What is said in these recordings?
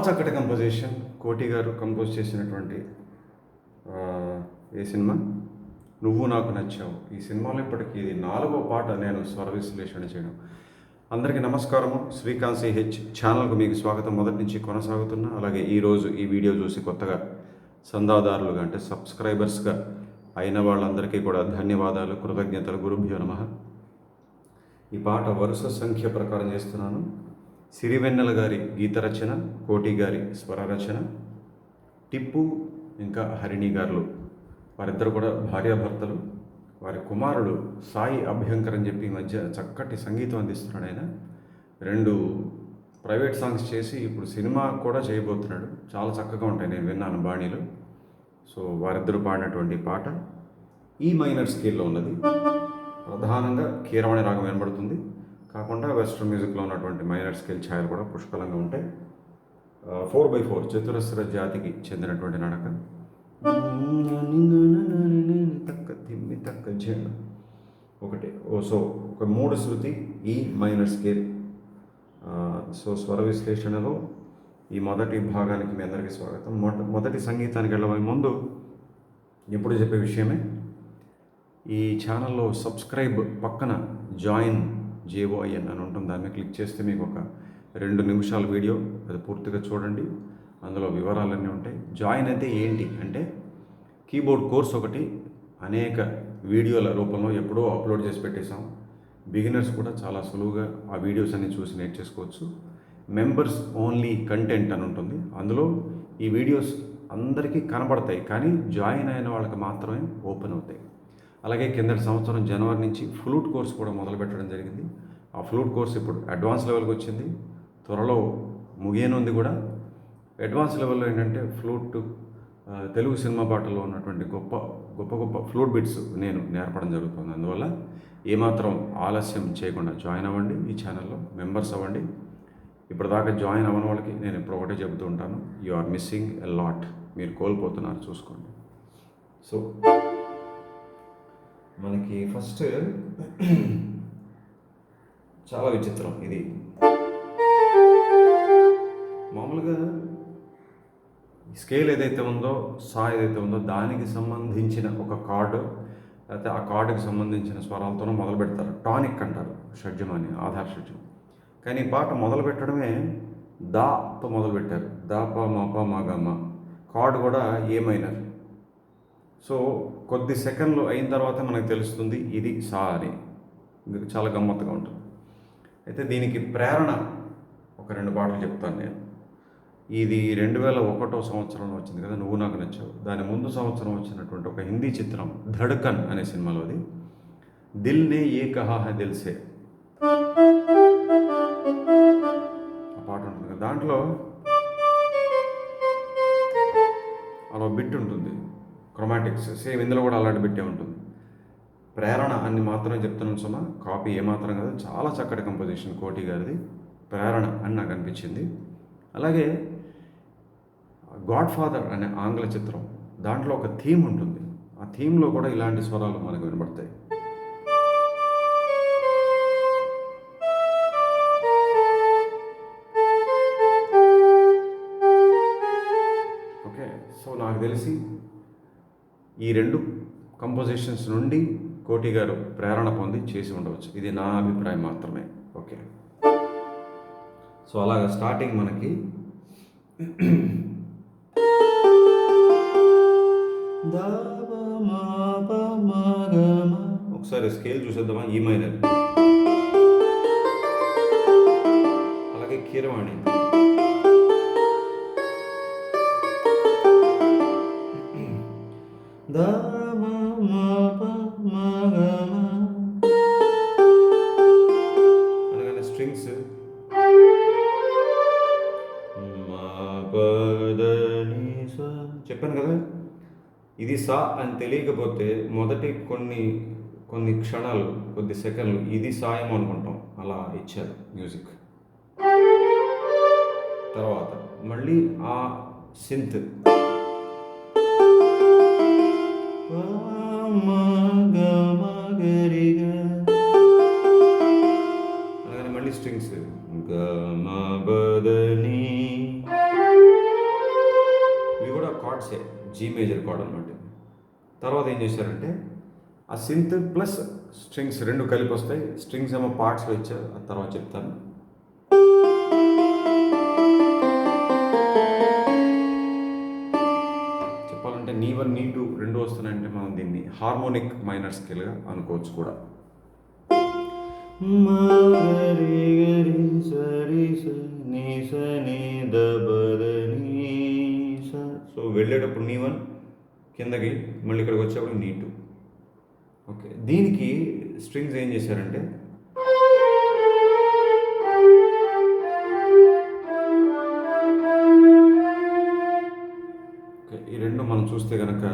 చక్కటి కంపోజిషన్ కోటి గారు కంపోజ్ చేసినటువంటి ఏ సినిమా? నువ్వు నాకు నచ్చావు. ఈ సినిమాలో ఇప్పటికీ ఇది నాలుగో పాట నేను స్వర విశ్లేషణ చేయడం. అందరికీ నమస్కారము. శ్రీకాంత్ సిహెచ్ ఛానల్కు మీకు స్వాగతం. మొదటి నుంచి కొనసాగుతున్నా అలాగే ఈరోజు ఈ వీడియో చూసి కొత్తగా సందాదారులుగా అంటే సబ్స్క్రైబర్స్గా అయిన వాళ్ళందరికీ కూడా ధన్యవాదాలు. కృతజ్ఞతలు. గురుభ్యో నమ. ఈ పాట వరుస సంఖ్య ప్రకారం చేస్తున్నాను. సిరివెన్నెల గారి గీత రచన కోటి గారి స్వర రచన టిప్పు ఇంకా హరిణి గారులు. వారిద్దరు కూడా భార్యాభర్తలు వారి కుమారుడు సాయి అభ్యంకర్ అని చెప్పి ఈ మధ్య చక్కటి సంగీతం అందిస్తున్నాడు ఆయన. రెండు ప్రైవేట్ సాంగ్స్ చేసి ఇప్పుడు సినిమా కూడా చేయబోతున్నాడు. చాలా చక్కగా ఉంటాయి నేను విన్నాను బాణీలు. సో వారిద్దరు పాడినటువంటి పాట ఈ మైనర్ స్కేల్లో ఉన్నది. ప్రధానంగా కీరవాణి రాగం వినబడుతుంది. కాకుండా వెస్ట్రన్ మ్యూజిక్లో ఉన్నటువంటి మైనర్ స్కేల్ ఛాయలు కూడా పుష్కలంగా ఉంటాయి. ఫోర్ బై ఫోర్ చతురస్ర జాతికి చెందినటువంటి నడక. తక్క తిమ్మి తక్క ఒకటి. ఓ సో ఒక మూడు శృతి ఈ మైనర్ స్కేల్ సో స్వర విశ్లేషణలో ఈ మొదటి భాగానికి మీ అందరికీ స్వాగతం. మొట మొదటి సంగీతానికి వెళ్ళబోయే ముందు ఎప్పుడు చెప్పే విషయమే ఈ ఛానల్లో సబ్స్క్రైబ్ పక్కన జాయిన్ జేఓఐఎన్ అని ఉంటుంది. దాన్ని క్లిక్ చేస్తే మీకు ఒక రెండు నిమిషాల వీడియో అది పూర్తిగా చూడండి. అందులో వివరాలన్నీ ఉంటాయి. జాయిన్ అయితే ఏంటి అంటే కీబోర్డ్ కోర్స్ ఒకటి అనేక వీడియోల రూపంలో ఎప్పుడో అప్లోడ్ చేసి పెట్టేశాం. బిగినర్స్ కూడా చాలా సులువుగా ఆ వీడియోస్ అన్ని చూసి నేర్చేసుకోవచ్చు. మెంబర్స్ ఓన్లీ కంటెంట్ అని ఉంటుంది. అందులో ఈ వీడియోస్ అందరికీ కనబడతాయి. కానీ జాయిన్ అయిన వాళ్ళకి మాత్రమే ఓపెన్ అవుతాయి. అలాగే కిందటి సంవత్సరం జనవరి నుంచి ఫ్లూట్ కోర్స్ కూడా మొదలు పెట్టడం జరిగింది. ఆ ఫ్లూట్ కోర్స్ ఇప్పుడు అడ్వాన్స్ లెవెల్కి వచ్చింది. త్వరలో ముగియనుంది కూడా. అడ్వాన్స్ లెవెల్లో ఏంటంటే ఫ్లూట్ తెలుగు సినిమా పాటల్లో ఉన్నటువంటి గొప్ప గొప్ప గొప్ప ఫ్లూట్ బిట్స్ నేను నేర్పడం జరుగుతుంది. అందువల్ల ఏమాత్రం ఆలస్యం చేయకుండా జాయిన్ అవ్వండి ఈ ఛానల్లో మెంబర్స్ అవ్వండి. ఇప్పటిదాకా జాయిన్ అవ్వని వాళ్ళకి నేను ఇప్పుడు ఒకటే చెబుతూ ఉంటాను. You are missing a lot. మీరు కోల్పోతున్నారు చూసుకోండి. సో మనకి ఫస్ట్ చాలా విచిత్రం ఇది. మామూలుగా స్కేల్ ఏదైతే ఉందో సా ఏదైతే ఉందో దానికి సంబంధించిన ఒక కార్డు లేకపోతే ఆ కార్డుకి సంబంధించిన స్వరాలతోనూ మొదలు పెడతారు. టానిక్ అంటారు షడ్జం అని ఆధార్ షడ్జం కానీ ఈ పాట మొదలు పెట్టడమే దాతో మొదలు పెట్టారు. దాప మాప మాగమ్మ కార్డు కూడా ఏమైనా సో కొద్ది సెకండ్లు అయిన తర్వాత మనకు తెలుస్తుంది ఇది సా అని ఇది చాలా గమ్మత్తుగా ఉంటుంది. అయితే దీనికి ప్రేరణ ఒక రెండు పాటలు చెప్తాను నేను. ఇది రెండు వేల ఒకటో సంవత్సరంలో వచ్చింది కదా నువ్వు నాకు నచ్చావు. దాని ముందు సంవత్సరం వచ్చినటువంటి ఒక హిందీ చిత్రం ధడ్కన్ అనే సినిమాలోది దిల్ నే ఏ కహా హై దిల్ సే. ఆ పాట ఉంటుంది కదా దాంట్లో అలా బిట్ ఉంటుంది. క్రొమాటిక్స్ సేమ్ ఇందులో కూడా అలాంటి బిట్టే ఉంటుంది. ప్రేరణ అని మాత్రమే చెప్తున్నాను సుమా. కాపీ ఏమాత్రం కాదు చాలా చక్కటి కంపోజిషన్ కోటి గారిది. ప్రేరణ అని నాకు అనిపించింది. అలాగే గాడ్ ఫాదర్ అనే ఆంగ్ల చిత్రం దాంట్లో ఒక థీమ్ ఉంటుంది. ఆ థీమ్లో కూడా ఇలాంటి స్వరాలు మనకు వినబడతాయి. ఈ రెండు కంపోజిషన్స్ నుండి కోటి గారు ప్రేరణ పొంది చేసి ఉండవచ్చు. ఇది నా అభిప్రాయం మాత్రమే. ఓకే. సో అలాగా స్టార్టింగ్ మనకి ఒకసారి స్కేల్ చూసేద్దామా? E ఈ మైనర్ అలాగే కీరవాణి. దా అనగానే స్ట్రింగ్స్ చెప్పాను కదా ఇది సా అని తెలియకపోతే మొదటి కొన్ని కొన్ని క్షణాలు కొద్ది సెకండ్లు ఇది సాయం అనుకుంటాం. అలా ఇచ్చారు మ్యూజిక్ తర్వాత మళ్ళీ ఆ సింత్ అలాగే మళ్ళీ స్ట్రింగ్స్. గమబదని ఇవి కూడా కార్డ్సే జీ మేజర్ కార్డ్ అనమాట తర్వాత ఏం చేశారంటే ఆ సింత్ ప్లస్ స్ట్రింగ్స్ రెండు కలిపి వస్తాయి. స్ట్రింగ్స్ ఏమో పార్ట్స్లో ఇచ్చారు. ఆ తర్వాత చెప్తాను. హార్మోనిక్ మైనర్ స్కేల్గా అనుకోవచ్చు కూడా. సో వెళ్ళేటప్పుడు నీ వన్ కిందకి మళ్ళీ ఇక్కడికి వచ్చేప్పుడు నీ టూ. ఓకే దీనికి స్ట్రింగ్స్ ఏం చేశారంటే ఓకే ఈ రెండు మనం చూస్తే కనుక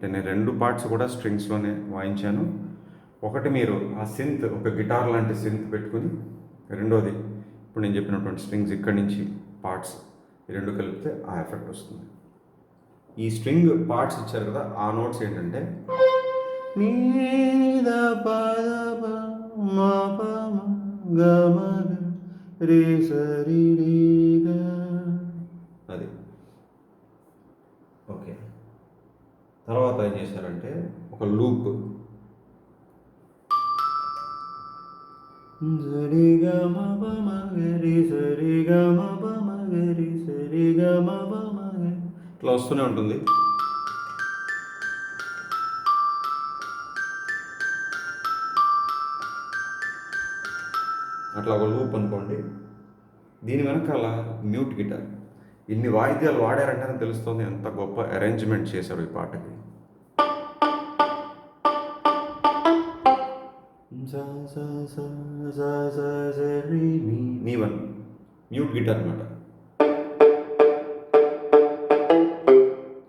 అంటే నేను రెండు పార్ట్స్ కూడా స్ట్రింగ్స్లోనే వాయించాను. ఒకటి మీరు ఆ సింత్ ఒక గిటార్ లాంటి సింత్ పెట్టుకుని రెండోది ఇప్పుడు నేను చెప్పినటువంటి స్ట్రింగ్స్ ఇక్కడి నుంచి పార్ట్స్ రెండు కలిపితే ఆ ఎఫెక్ట్ వస్తుంది. ఈ స్ట్రింగ్ పార్ట్స్ ఇచ్చారు కదా ఆ నోట్స్ ఏంటంటే అది ఓకే తర్వాత ఏం చేశారంటే ఒక లూప్. ఇట్లా వస్తూనే ఉంటుంది. అట్లా ఒక లూప్ అనుకోండి. దీని వెనకాల మ్యూట్ గిటార్. ఇన్ని వాయిద్యాలు వాడారంటేనే తెలుస్తుంది ఎంత గొప్ప అరేంజ్మెంట్ చేశారు ఈ పాటకి. సా నీ. వన్ మ్యూట్ గిటార్ అనమాట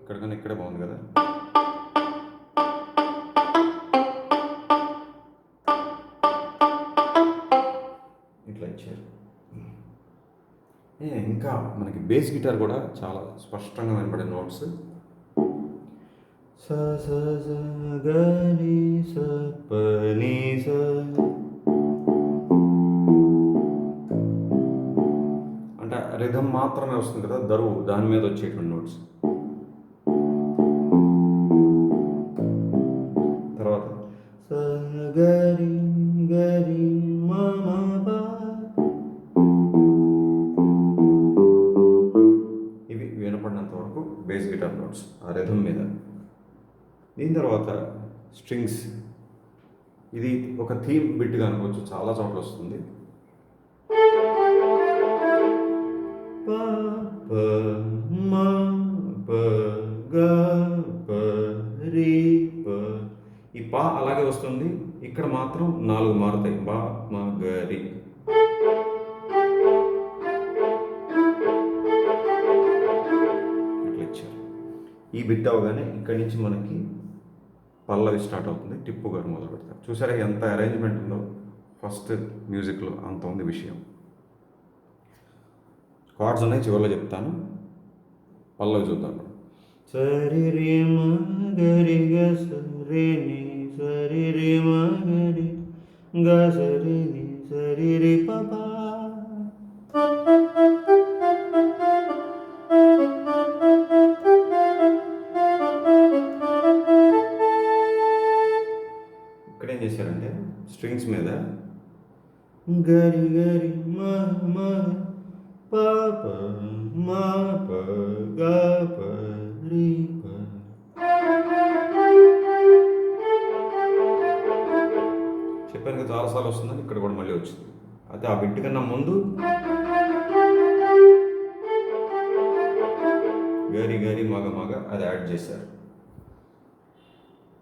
ఇక్కడ కన్నా ఇక్కడే బాగుంది కదా? ఇంకా మనకి బేస్ గిటార్ కూడా చాలా స్పష్టంగా వినపడే నోట్స్ స స స గ స ప ని స. అంటే రిధం మాత్రమే వస్తుంది కదా దరువు దాని మీద వచ్చేటువంటి నోట్స్ దీని తర్వాత స్ట్రింగ్స్ ఇది ఒక థీమ్ బిట్గా అనుకోవచ్చు. చాలా చోట్ల వస్తుంది. ప, ప, ప, గ, ప. ఈ పా అలాగే వస్తుంది. ఇక్కడ మాత్రం నాలుగు మారుతాయి. బా మ గ రి. ఇచ్చారు. ఈ బిట్ అవగానే ఇక్కడి నుంచి మనకి పల్లవి స్టార్ట్ అవుతుంది టిప్పు గారు మొదలు పెడతారు. చూసారా ఎంత అరేంజ్మెంట్ ఉందో? ఫస్ట్ మ్యూజిక్లో అంత ఉంది విషయం. కార్డ్స్ ఉన్నాయి చివరిలో చెప్తాను. పల్లవి చూద్దాం. సరి రే మా గరి గ సరి ని సరి రి గరి గ సరి ని సరి రే పాపా గరి గరి మ మ పాప ప ప గ ప రి ప చెప్పాను కదా చాలాసార్లు వస్తుందని ఇక్కడ కూడా మళ్ళీ వచ్చింది. అయితే ఆ బిట్ కన్నా ముందు గరి గరి మగ మగ అది యాడ్ చేశారు.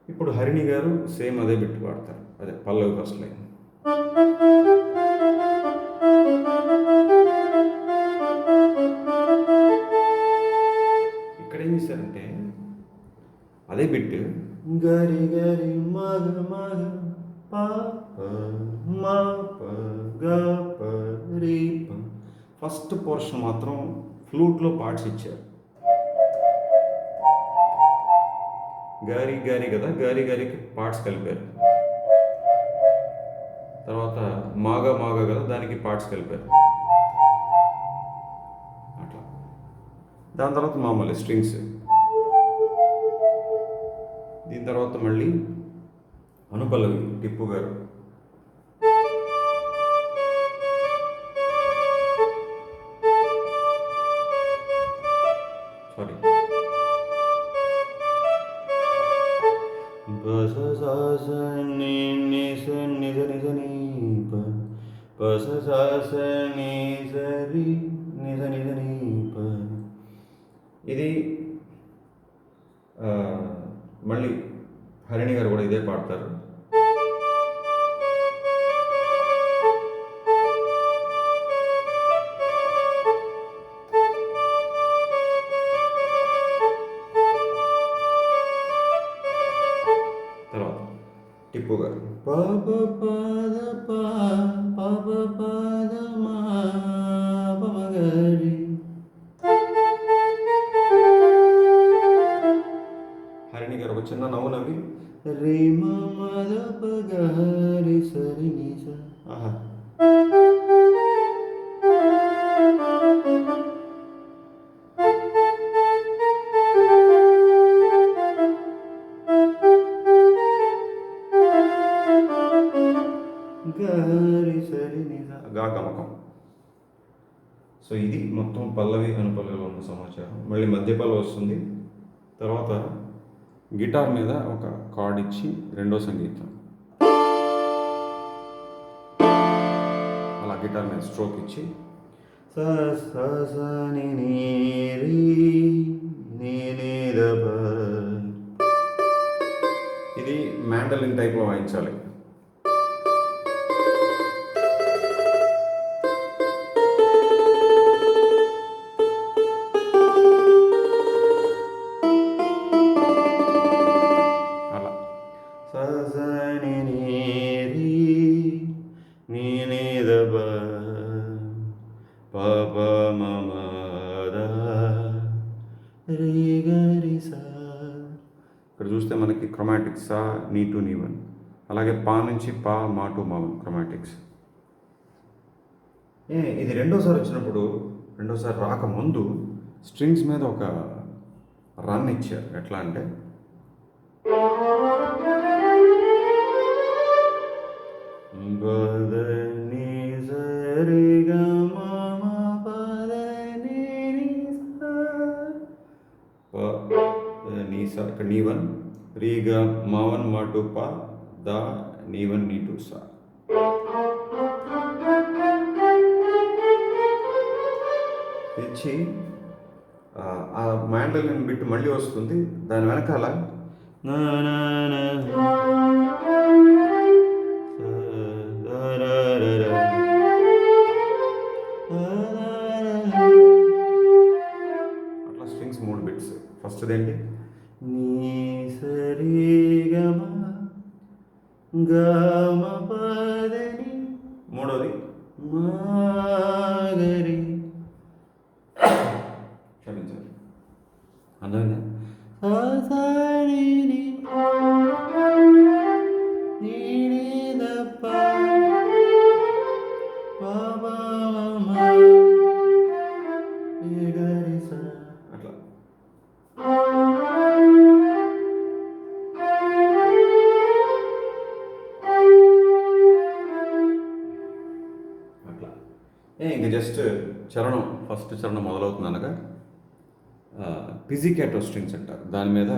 ఇప్పుడు హరిణి గారు సేమ్ అదే బిట్ పాడతారు అదే పల్లవి ఫస్ట్ లైన్. గరి గరి మగ మగ ప మా ప గ ప రి ప. ఫస్ట్ పోర్షన్ మాత్రం ఫ్లూట్లో పార్ట్స్ ఇచ్చారు. గారి గారి కదా గారి గారికి పార్ట్స్ కలిపారు. తర్వాత మాగ మాగ కదా దానికి పార్ట్స్ కలిపారు. అట్లా. దాని తర్వాత మామూలు స్ట్రింగ్స్ తర్వాత మళ్ళీ అనుపల్లవి టిప్పు గారు. సారీ బస సాస ని ని స ని స ని స ని బస సాస ని స రి ని స ఇది మళ్ళీ హరిణి గారు కూడా ఇదే పాడతారు. తర్వాత టిప్పు గారు. పాప పాద పాప పాద మా హరిణి గారు ఒక చిన్న నవ్వు నవ్వి రే మద పగరి సరి నిస ఆహా. గారి సరి నిస గా గమకం. సో ఇది మొత్తం పల్లవి అనుపల్లవిలో ఉన్న సమాచారం. మళ్ళీ మధ్యపల్లి వస్తుంది. తర్వాత గిటార్ మీద ఒక కార్డ్ ఇచ్చి రెండో సంగీతం. అలా గిటార్ మీద స్ట్రోక్ ఇచ్చి. ఇది మ్యాండలిన్ టైప్లో వాయించాలి. ఇక్కడ చూస్తే మనకి క్రొమాటిక్స్ సా నీ టు నీ వన్ అలాగే పా నుంచి పా మా టు మా వన్ క్రొమాటిక్స్ ఏ ఇది రెండోసారి వచ్చినప్పుడు రెండోసారి రాకముందు స్ట్రింగ్స్ మీద ఒక రన్ ఇచ్చారు. ఎట్లా అంటే? బదని స ఇక్కడ నీ వన్ రీ గ మా వన్ మా టు ప ద నీ వన్ నీ టు సా తెచ్చి ఆ, మ్యాండలిన్ బిట్ మళ్ళీ వస్తుంది దాని వెనకాల. అట్లా స్ట్రింగ్స్ మూడు బిట్స్ ఫస్ట్ ఏంటి? గమ పదని మూడోది? మాగరి క్షమించాలి అర్థమైందా? ఫస్ట్ చరణం మొదలవుతుంది అనగా పిజికాటో స్ట్రింగ్స్ అంటారు. దాని మీద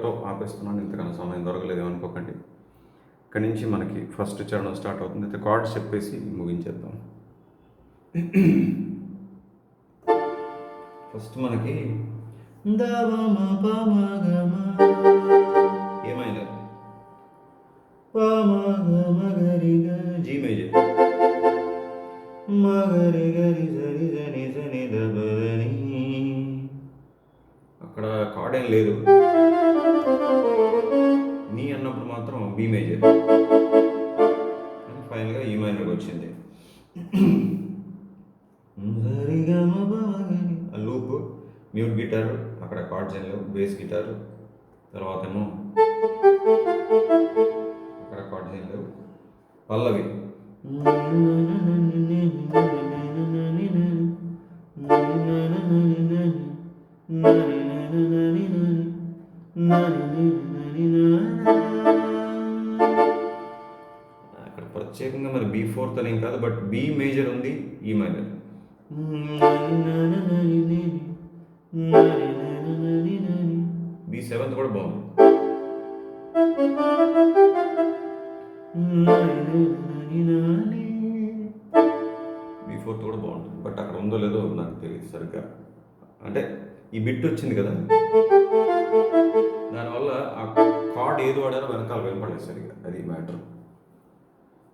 ఇక్కడతో ఆపేస్తున్నాను ఇంతకన్నా సమయం దొరకలేదు అనుకోకండి ఇక్కడి నుంచి మనకి ఫస్ట్ చరణం స్టార్ట్ అవుతుంది. అయితే కార్డ్స్ చెప్పేసి ముగించేద్దాం. ఫస్ట్ మనకి పమగమగరిగ జీ మేజర్ మగరి గరి సరి జని సని దబదని అక్కడ కార్డ్ ఏం లేదు. నీ అన్నప్పుడు మాత్రం బి మేజర్ ఫైనల్గా ఈ మైనర్కి వచ్చింది. ఆ లూప్ మ్యూట్ గిటార్ అక్కడ కార్డ్స్ ఏం లేవు బేస్ గిటార్ తర్వాత ఏమో అక్కడ కార్డ్స్ ఏం లేవు. పల్లవి. ఏం కాదు బట్ బి మేజర్ ఉంది ఈ మైనర్ బి సెవెంత్ కూడా బాగుంది. బి ఫోర్త్ కూడా బాగుంటుంది బట్ అక్కడ ఉందో లేదో నాకు తెలియదు సరిగ్గా. అంటే ఈ బిట్ వచ్చింది కదా దానివల్ల ఆ కార్డ్ ఏది వాడారో వెనకాల వినపడలేదు సరిగ్గా అది మ్యాటర్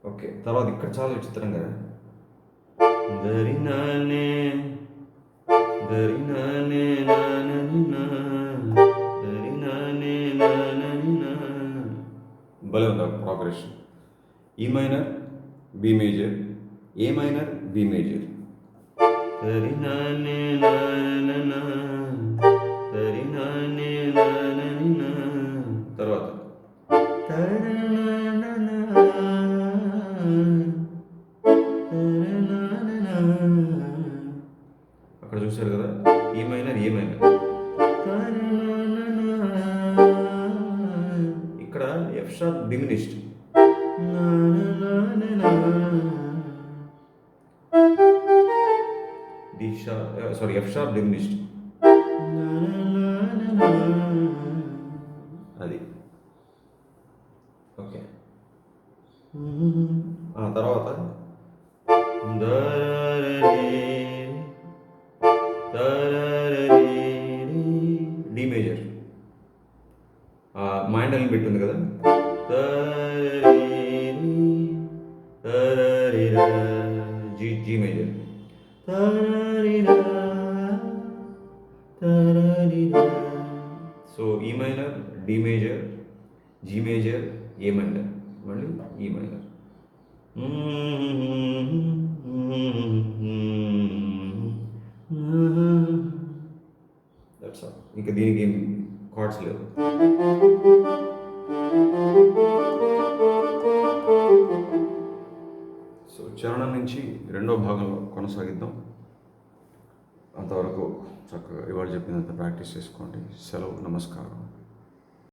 ఓకే తర్వాత ఇక్కడ చాలా విచిత్రం కదా దరినానే దరినానే నాననినా, దరినానే నాననినా. భలే ఉంది progression E minor B major A minor B major దరినానే నాననా, D sharp sorry F sharp diminished అది so E minor D major G major A minor మళ్ళీ ఈ మైనర్ దట్స్ ఆల్ ఇంకా దీనికి ఏం కార్డ్స్ లేవు. అంతవరకు చక్కగా ఇవాళ చెప్పినంత ప్రాక్టీస్ చేసుకోండి. సెలవు నమస్కారం.